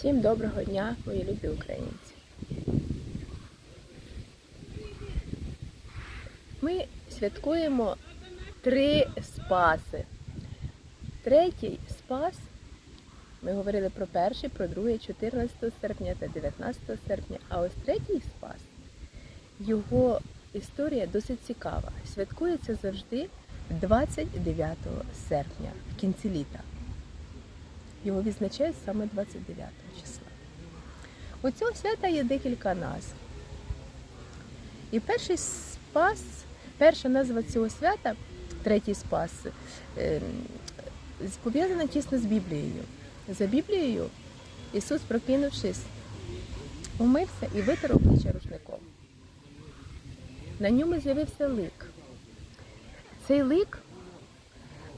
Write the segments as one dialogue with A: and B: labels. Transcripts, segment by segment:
A: Всім доброго дня, мої любі українці. Ми святкуємо три спаси. Третій спас. Ми говорили про перший, про другий, 14 серпня та 19 серпня. А ось третій спас, його історія досить цікава. Святкується завжди 29 серпня, в кінці літа. Його відзначають саме 29 числа. У цього свята є декілька назв. І перший спас, перша назва цього свята, третій спас, е, пов'язана тісно з Біблією. За Біблією Ісус, прокинувшись, умився і витер обличчя рушником. На ньому з'явився лик. Цей лик,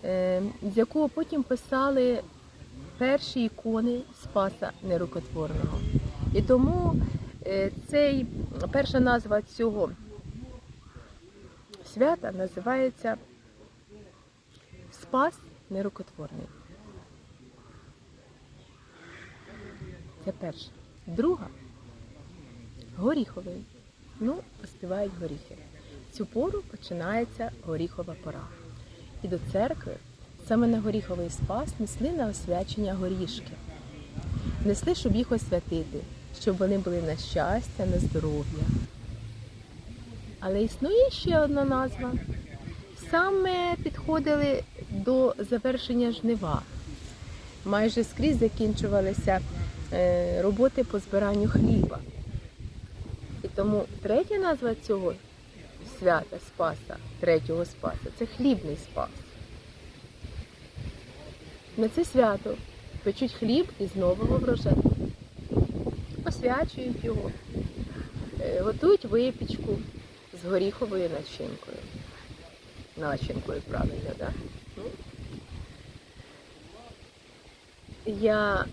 A: е, з якого потім писали перші ікони Спаса Нерукотворного. І тому е, цей, перша назва цього свята називається Спас Нерукотворний. Це перша. Друга горіховий. Ну, поспівають горіхи. Цю пору починається горіхова пора. І до церкви саме на горіховий спас несли на освячення горішки. Несли, щоб їх освятити, щоб вони були на щастя, на здоров'я. Але існує ще одна назва. Саме підходили до завершення жнива. Майже скрізь закінчувалися е, роботи по збиранню хліба. І тому третя назва цього свята Спаса, третього Спаса це хлібний спас. На це свято печуть хліб із нового врожаю, освячують його, е, готують випічку з горіховою начинкою. Начинкою, правильно, так? Да? Ну. Я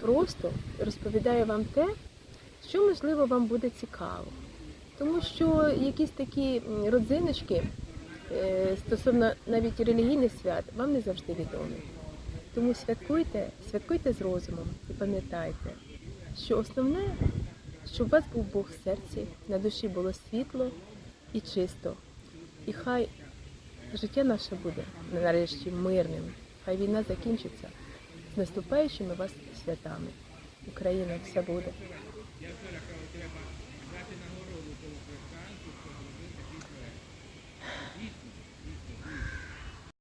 A: просто розповідаю вам те, що, можливо, вам буде цікаво. Тому що якісь такі родзиночки стосовно навіть релігійних свят вам не завжди відомі. Тому святкуйте, святкуйте з розумом і пам'ятайте, що основне, щоб у вас був Бог в серці, на душі було світло і чисто. І хай життя наше буде нарешті мирним, хай війна закінчиться з наступаючими вас святами. Україна все буде.